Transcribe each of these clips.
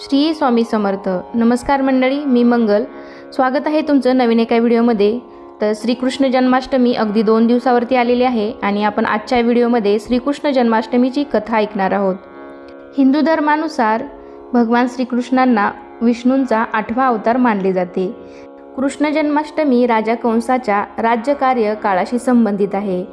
श्री स्वामी समर्थ. नमस्कार मंडळी मी मंगल. स्वागत आहे तुमचं नवीन एका व्हिडिओमध्ये. तर श्रीकृष्ण जन्माष्टमी अगदी दोन दिवसावरती आलेली आहे आणि आपण आजच्या व्हिडिओमध्ये श्रीकृष्ण जन्माष्टमीची कथा ऐकणार आहोत. हिंदू धर्मानुसार भगवान श्रीकृष्णांना विष्णूंचा आठवा अवतार मानले जाते. कृष्ण जन्माष्टमी राजा कंसाच्या राज्यकार्य काळाशी संबंधित आहे.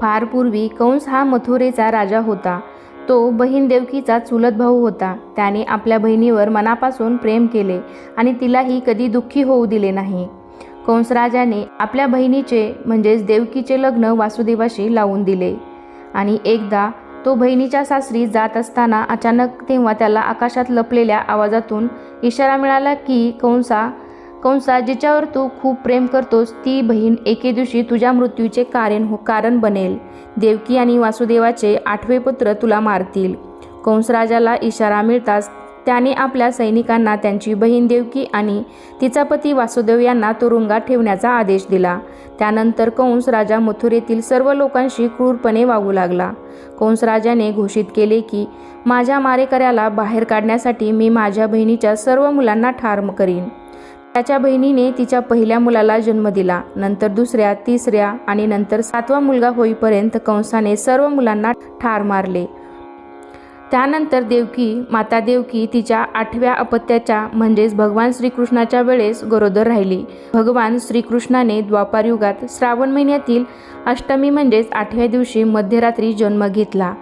फार पूर्वी कंस हा मथुरेचा राजा होता. तो बहीण देवकीचा चुलत भाऊ होता. त्याने आपल्या बहिणीवर मनापासून प्रेम केले आणि तिलाही कधी दुःखी होऊ दिले नाही. कंसराजाने आपल्या बहिणीचे म्हणजेच देवकीचे लग्न वासुदेवाशी लावून दिले. आणि एकदा तो बहिणीच्या सासरी जात असताना अचानक तेव्हा त्याला आकाशात लपलेल्या आवाजातून इशारा मिळाला की कंसा कंसा जिच्यावर तू खूप प्रेम करतोस ती बहीण एके दिवशी तुझ्या मृत्यूचे कारण हो कारण बनेल. देवकी आणि वासुदेवाचे आठवे पुत्र तुला मारतील. कंसराजाला इशारा मिळताच त्याने आपल्या सैनिकांना त्यांची बहीण देवकी आणि तिचा पती वासुदेव यांना तुरुंगात ठेवण्याचा आदेश दिला. त्यानंतर कंस राजा मथुरेतील सर्व लोकांशी क्रूरपणे वागू लागला. कंसराजाने घोषित केले की माझ्या मारेकऱ्याला बाहेर काढण्यासाठी मी माझ्या बहिणीच्या सर्व मुलांना ठार करीन. त्याच्या बहिणीने तिच्या पहिल्या मुलाला जन्म दिला नंतर दुसऱ्या तिसऱ्या आणि नंतर सातवा मुलगा होईपर्यंत कंसाने सर्व मुलांना ठार मारले. त्यानंतर देवकी माता देवकी तिच्या आठव्या अपत्याच्या म्हणजेच भगवान श्रीकृष्णाच्या वेळेस गरोदर राहिली. भगवान श्रीकृष्णाने द्वापारयुगात श्रावण महिन्यातील अष्टमी म्हणजेच आठव्या दिवशी मध्यरात्री जन्म घेतला.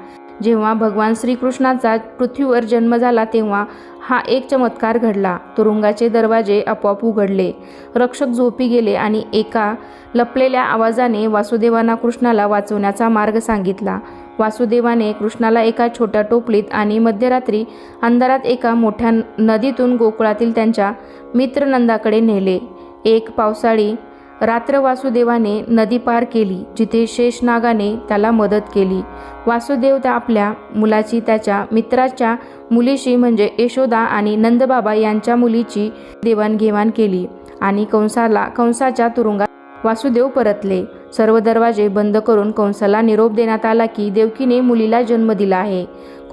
जेव्हा भगवान श्रीकृष्णाचा पृथ्वीवर जन्म झाला तेव्हा हा एक चमत्कार घडला. तुरुंगाचे दरवाजे आपोआप उघडले. रक्षक झोपी गेले आणि एका लपलेल्या आवाजाने वासुदेवांना कृष्णाला वाचवण्याचा मार्ग सांगितला. वासुदेवाने कृष्णाला एका छोट्या टोपलीत आणि मध्यरात्री अंधारात एका मोठ्या नदीतून गोकुळातील त्यांच्या मित्रनंदाकडे नेले. एक पावसाळी रात्र वासुदेवाने नदी पार केली जिथे शेषनागाने त्याला मदत केली. वासुदेव त्या आपल्या मुलाची त्याच्या मित्राच्या मुलीशी म्हणजे यशोदा आणि नंदबाबा यांच्या मुलीची देवाणघेवाण केली आणि कंसाला कंसाच्या तुरुंगात वासुदेव परतले. सर्व दरवाजे बंद करून कंसाला निरोप देण्यात आला की देवकीने मुलीला जन्म दिला आहे.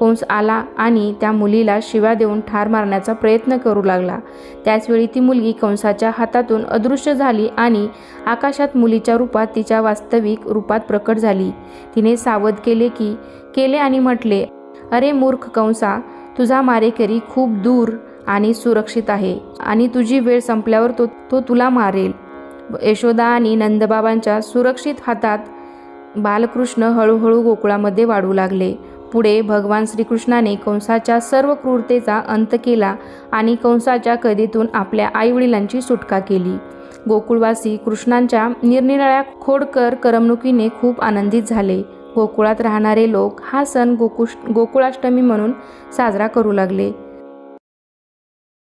कंस आला आणि त्या मुलीला शिव्या देऊन ठार मारण्याचा प्रयत्न करू लागला. त्याचवेळी ती मुलगी कंसाच्या हातातून अदृश्य झाली आणि आकाशात मुलीच्या रूपात तिच्या वास्तविक रूपात प्रकट झाली. तिने सावध केले की केले आणि म्हटले अरे मूर्ख कंसा तुझा मारेकरी खूप दूर आणि सुरक्षित आहे आणि तुझी वेळ संपल्यावर तो तो तुला मारेल. यशोदा आणि नंदबाबांच्या सुरक्षित हातात बालकृष्ण हळूहळू गोकुळामध्ये वाढू लागले. पुढे भगवान श्रीकृष्णाने कंसाच्या सर्व क्रूरतेचा अंत केला आणि कंसाच्या कैदेतून आपल्या आईवडिलांची सुटका केली. गोकुळवासी कृष्णांच्या निरनिराळ्या खोडकर करमणुकीने खूप आनंदित झाले. गोकुळात राहणारे लोक हा सण गोकुश गोकुळाष्टमी म्हणून साजरा करू लागले.